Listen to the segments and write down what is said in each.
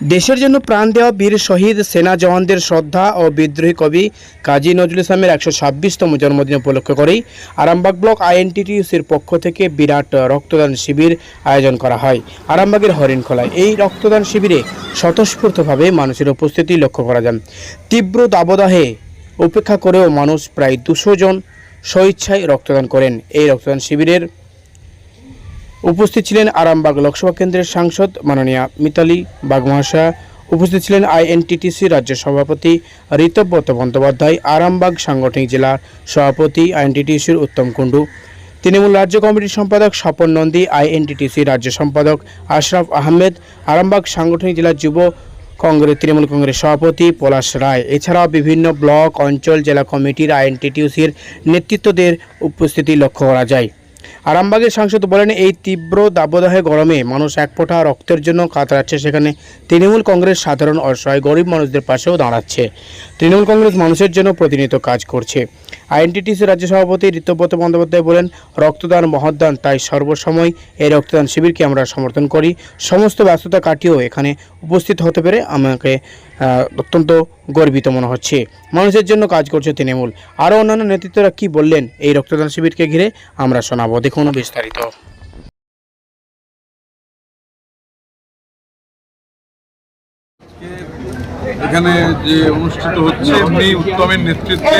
দেশের জন্য প্রাণ দেওয়া বীর শহীদ সেনা জওয়ানদের শ্রদ্ধা ও বিদ্রোহী কবি কাজী নজরুল ইসলামের একশো ছাব্বিশতম জন্মদিন উপলক্ষ করেই আরামবাগ ব্লক আইএনটিটিউসির পক্ষ থেকে বিরাট রক্তদান শিবির আয়োজন করা হয়। আরামবাগের হরিণখোলায় এই রক্তদান শিবিরে স্বতঃস্ফূর্তভাবে মানুষের উপস্থিতি লক্ষ্য করা যায় তীব্র দাবদাহে উপেক্ষা করেও মানুষ প্রায় দুশো জন স্বইচ্ছায় রক্তদান করেন। এই রক্তদান শিবিরের উপস্থিত ছিলেন আরামবাগ লোকসভা কেন্দ্রের সাংসদ মাননীয়া মিতালি বাগ মহাশয়া উপস্থিত ছিলেন আইএনটিটিসি রাজ্য সভাপতি ঋতব্রত বন্দ্যোপাধ্যায়, আরামবাগ সাংগঠনিক জেলার সভাপতি আইএনটিটিসির উত্তম কুণ্ডু। তৃণমূল রাজ্য কমিটির সম্পাদক স্বপন নন্দী, আইএনটিটিসি রাজ্য সম্পাদক আশরাফ আহমেদ, আরামবাগ সাংগঠনিক জেলার যুব কংগ্রেস, তৃণমূল কংগ্রেস সভাপতি পলাশ রায়। এছাড়াও বিভিন্ন ব্লক, অঞ্চল, জেলা কমিটির আইএনটিটিউসির নেতৃত্বদের উপস্থিতি লক্ষ্য করা যায়। আরামবাগের সাংসদ বলেন, এই তীব্র দাবদাহে গরমে মানুষ এক ফোঁটা রক্তের জন্য কাতরাচ্ছে। সেখানে তৃণমূল কংগ্রেস সাধারণ অসহায় গরিব মানুষদের পাশেও দাঁড়াচ্ছে। তৃণমূল কংগ্রেস মানুষের জন্য প্রতিনিয়ত কাজ করছে। আইএনটিটিসি রাজ্য সভাপতি ঋতব্রত বন্দ্যোপাধ্যায় বলেন, রক্তদান মহদান, তাই সর্বসময় এই রক্তদান শিবিরকে আমরা সমর্থন করি। সমস্ত ব্যস্ততা কাটিয়েও এখানে উপস্থিত হতে পেরে আমাকে অত্যন্ত গর্বিত মনে হচ্ছে। মানুষের জন্য কাজ করছে তৃণমূল। আরও অন্যান্য নেতৃত্বরা কি বললেন, এই রক্তদান শিবিরকে ঘিরে আমরা শোনাবো। দেখুন বিস্তারিত। এখানে যে অনুষ্ঠিত হচ্ছে উনি উত্তমের নেতৃত্বে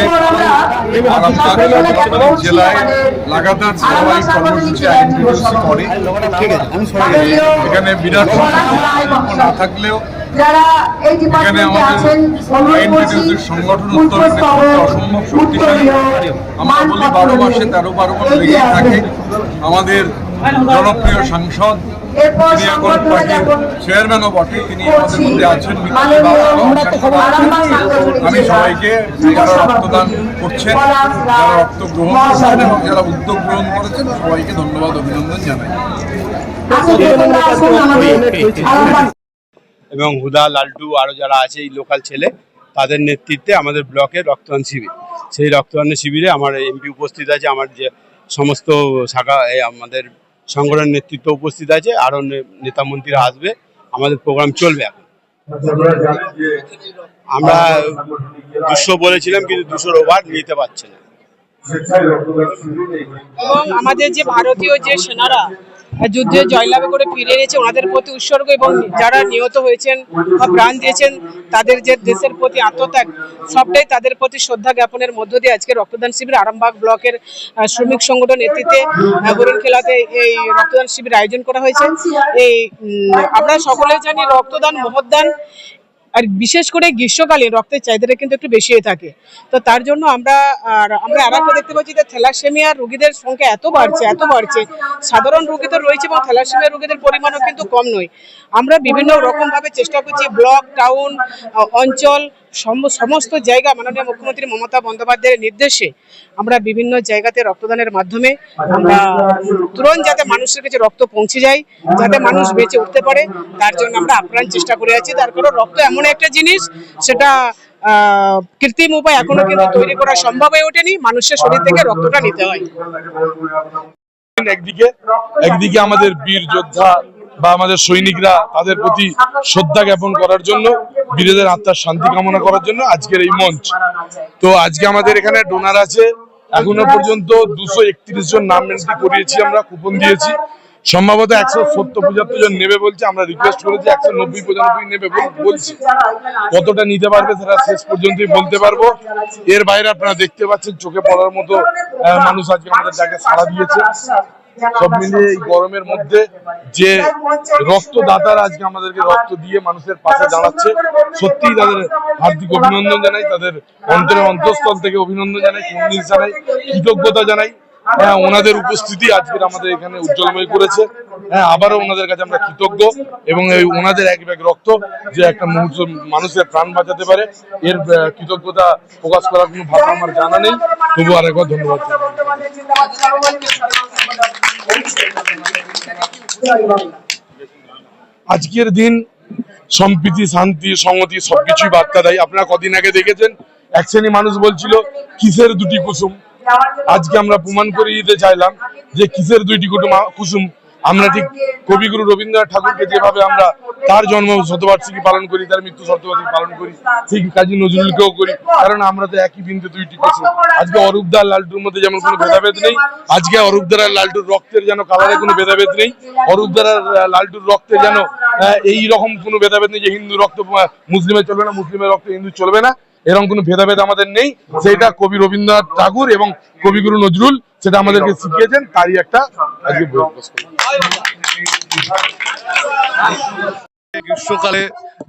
জেলায় লাগাতার ধারাবাহিক কর্মসূচি আইনটিউসি করে এখানে বিরাট না থাকলেও এখানে আমাদের আইনটিউসির সংগঠন উত্তমের নেতৃত্বে অসম্ভব শক্তিশালী। আমরা বলি বারো মাসে তেরো লেগেই থাকে। আমাদের জনপ্রিয় সাংসদ চেয়ারম্যানও বটে তিনি আমাদের মধ্যে আছেন আমি সবাইকে যারা রক্তদান করছেন যারা রক্ত গ্রহণ করছেন এবং যারা উদ্যোগ গ্রহণ করেছেন সবাইকে ধন্যবাদ অভিনন্দন জানাই। আরামবাগ। এবং হুদা লালটু আরও যারা আছে এই লোকাল ছেলে তাদের নেতৃত্বে আমাদের ব্লকে রক্তদান শিবির। সেই রক্তদান শিবিরে আমার এমপি উপস্থিত আছে আমার যে সমস্ত শাখা আমাদের সংগঠনের নেতৃত্ব উপস্থিত আছে, আরও নেতা মন্ত্রীরা আসবে। আমাদের প্রোগ্রাম চলবে এখন। আমরা দুশো বলেছিলাম, কিন্তু দুশোর ওভার নিতে পারছে না। এবং আমাদের যে ভারতীয় যে সেনারা যুদ্ধে জয়লাভ করে ফিরে এনেছে ওনাদের প্রতি উৎসর্গ এবং যারা নিহত হয়েছেন বা প্রাণ দিয়েছেন, তাদের যে দেশের প্রতি আত্মত্যাগ, সবটাই তাদের প্রতি শ্রদ্ধা জ্ঞাপনের মধ্য দিয়ে আজকে রক্তদান শিবির আরামবাগ ব্লকের শ্রমিক সংগঠন নেতৃত্বে হরিণ খেলাতে এই রক্তদান শিবির আয়োজন করা হয়েছে। এই আমরা সকলে জানি রক্তদান মহদান আর বিশেষ করে গ্রীষ্মকালে রক্তের চাহিদাটা কিন্তু একটু বেশি থাকে। তো তার জন্য আমরা, আর আমরা আর একটা দেখতে পাচ্ছি যে থ্যালাসেমিয়া রোগীদের সংখ্যা এত বাড়ছে এত বাড়ছে। সাধারণ রোগী তো রয়েছে এবং থ্যালাসেমিয়া রোগীদের পরিমাণও কিন্তু কম নয়। আমরা বিভিন্ন রকমভাবে চেষ্টা করছি, ব্লক, টাউন, অঞ্চল সমস্ত জায়গা মাননীয় মুখ্যমন্ত্রী মমতা বন্দ্যোপাধ্যায়ের নির্দেশে আমরা বিভিন্ন জায়গাতে রক্তদানের মাধ্যমে আমরা তুরন্ত যাতে মানুষের কাছে রক্ত পৌঁছে যায়, যাতে মানুষ বেঁচে উঠতে পারে, তার জন্য আমরা আপ্রাণ চেষ্টা করে আছি। তার কারণ রক্ত এমন একটা জিনিস, সেটা কৃত্রিম উপায় এখনও কিন্তু তৈরি করা সম্ভব হয়ে ওঠেনি। মানুষের শরীর থেকে রক্তটা নিতে হয়। একদিকে একদিকে আমাদের বীর যোদ্ধা বা আমাদের সৈনিকরা তাদের প্রতি শ্রদ্ধা জ্ঞাপন করার জন্য বীরদের আত্মার শান্তি কামনা করার জন্য আজকের এই মঞ্চ। তো আজকে আমাদের এখানে ডোনার আছে। এখনও পর্যন্ত দুশো একত্রিশ জন নাম এন্ট্রি করিয়েছি আমরা কুপন দিয়েছি। সম্ভবত একশো সত্তর পঁচাত্তর জন নেবে বলছে, আমরা রিকোয়েস্ট করেছি, একশো নব্বই পঁচানব্বই নেবে বল- বলছি। কতটা নিতে পারবে সেটা শেষ পর্যন্তই বলতে পারব। এর বাইরে আপনারা দেখতে পাচ্ছেন, চোখে পড়ার মতো মানুষ আজকে আমাদের ডাকে সাড়া দিয়েছে। সব মিলিয়ে এই গরমের মধ্যে যে রক্তদাতারা আজকে আমাদেরকে রক্ত দিয়ে মানুষের পাশে দাঁড়াচ্ছে সত্যিই তাদের হার্দিক অভিনন্দন জানাই তাদের অন্তরের অন্তঃস্থল থেকে অভিনন্দন জানাই কুন্দিস জানাই কৃতজ্ঞতা জানাই। হ্যাঁ ওনাদের উপস্থিতি আজকের আমাদের এখানে উজ্জ্বলময় করেছে। হ্যাঁ আবারও ওনাদের কাছে আমরা কৃতজ্ঞ এবং এই ওনাদের এক ব্যাগ রক্ত যে একটা মুহূর্ত মানুষের প্রাণ বাঁচাতে পারে এর কৃতজ্ঞতা প্রকাশ করার কোনো ভাবনা আমার জানা নেই। তবু আরেকবার ধন্যবাদ। আজকের দিন সম্প্রীতি, শান্তি সংহতি সবকিছুই বার্তা দেয়। আপনারা কদিন আগে দেখেছেন, এক শ্রেণি মানুষ বলছিল, কিসের দুটি কুসুম? আজকে আমরা প্রমাণ করে দিতে চাইলাম যে কিসের দুইটি কুটুম কুসুম? আমরা ঠিক কবিগুরু রবীন্দ্রনাথ ঠাকুরকে যেভাবে আমরা তার জন্ম শতবার্ষিকী পালন করি তার মৃত্যু শতবার্ষিকী পালন করি ঠিক কাজী নজরুলকেও করি কারণ আমরা তো একই বিন্দু দুই টিকেছি আজকে অরূপদা আর লালটুর মধ্যে যেমন কোনো ভেদাভেদ নেই আজকে অরূপদার লালটুর রক্তের যেন কালারে কোনো ভেদাভেদ নেই অরূপদার লালটুর রক্তে যেন এই রকম কোনো ভেদাভেদ নেই যে হিন্দু রক্ত আহ, মুসলিমের চলবে না মুসলিমের রক্ত হিন্দু চলবে না এরকম কোনো ভেদাভেদ আমাদের নেই সেটা কবি রবীন্দ্রনাথ ঠাকুর এবং কবিগুরু নজরুল সেটা আমাদেরকে শিখিয়েছেন তারই একটা আজকে বই। গ্রীষ্মকালে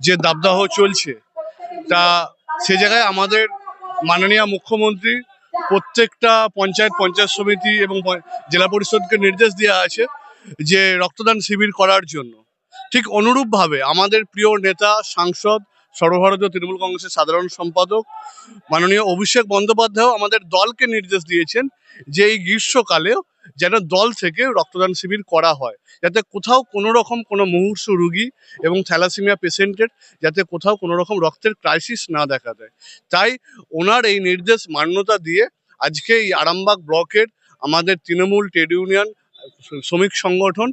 যে দাবদাহ চলছে, তা সে জায়গায় আমাদের মাননীয় মুখ্যমন্ত্রী প্রত্যেকটা পঞ্চায়েত পঞ্চায়েত সমিতি এবং জেলা পরিষদকে নির্দেশ দেওয়া আছে যে রক্তদান শিবির করার জন্য। ঠিক অনুরূপভাবে আমাদের প্রিয় নেতা, সাংসদ সর্বভারতীয় তৃণমূল কংগ্রেসের সাধারণ সম্পাদক মাননীয় অভিষেক বন্দ্যোপাধ্যায়ও আমাদের দলকে নির্দেশ দিয়েছেন যে এই গ্রীষ্মকালেও যেন দল থেকে রক্তদান শিবির করা হয়। যাতে কোথাও কোনো রকম কোনো মুমূর্ষু রুগী এবং থ্যালাসেমিয়া পেশেন্টের যাতে কোথাও কোনো রকম রক্তের ক্রাইসিস না দেখা দেয়। তাই ওনার এই নির্দেশ মান্যতা দিয়ে আজকে এই আরামবাগ ব্লকের আমাদের তৃণমূল ট্রেড ইউনিয়ন শ্রমিক সংগঠন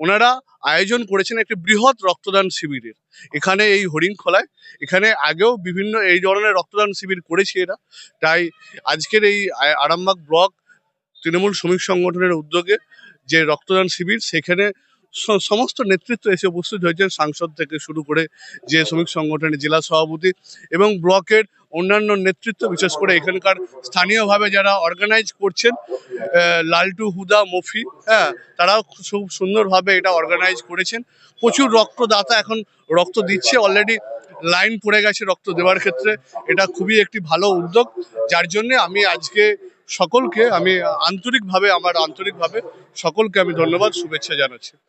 ওনারা আয়োজন করেছেন একটি বৃহৎ রক্তদান শিবিরের। এখানে এই হরিণখোলায়, এখানে আগেও বিভিন্ন এই ধরনের রক্তদান শিবির করেছে এরা। তাই আজকের এই আরামবাগ ব্লক তৃণমূল শ্রমিক সংগঠনের উদ্যোগে যে রক্তদান শিবির, সেখানে সমস্ত নেতৃত্ব এসে উপস্থিত হয়েছেন সাংসদ থেকে শুরু করে যে শ্রমিক সংগঠনের জেলা সভাপতি এবং ব্লকের অন্যান্য নেতৃত্ব, বিশেষ করে এখানকার স্থানীয়ভাবে যারা অর্গানাইজ করছেন লালটু হুদা, মফি হ্যাঁ তারাও খুব সুন্দরভাবে এটা অর্গানাইজ করেছেন। প্রচুর রক্তদাতা এখন রক্ত দিচ্ছে অলরেডি লাইন পড়ে গেছে রক্ত দেওয়ার ক্ষেত্রে। এটা খুবই একটি ভালো উদ্যোগ, যার জন্য আমি আজকে সকলকে, আমি আন্তরিকভাবে, আমার আন্তরিকভাবে সকলকে আমি ধন্যবাদ, শুভেচ্ছা জানাচ্ছি।